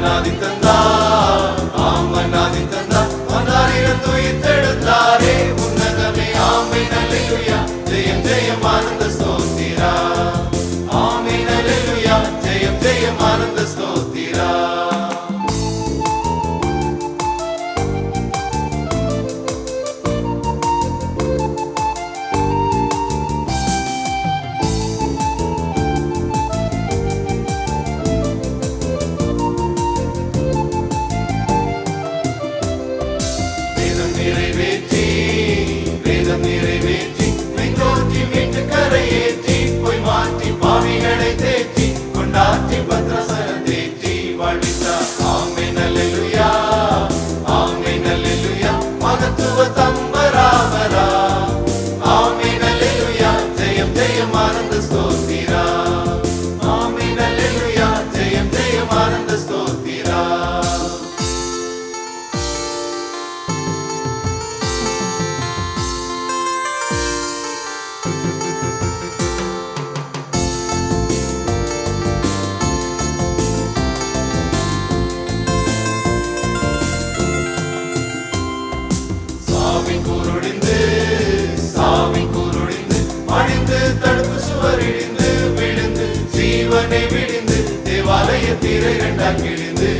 ஆமனாதி தந்தார் ஆமனாதி தந்தார் வந்தாரிடம் துயித்தெடுத்தாரே சாமி கூருடிந்து சாமி கூருடிந்து மடிந்து தடுப்பு சுவர் இடிந்து விழுந்து ஜீவனை விடிந்து தேவாலய தீரை இரண்டாம் கிழிந்து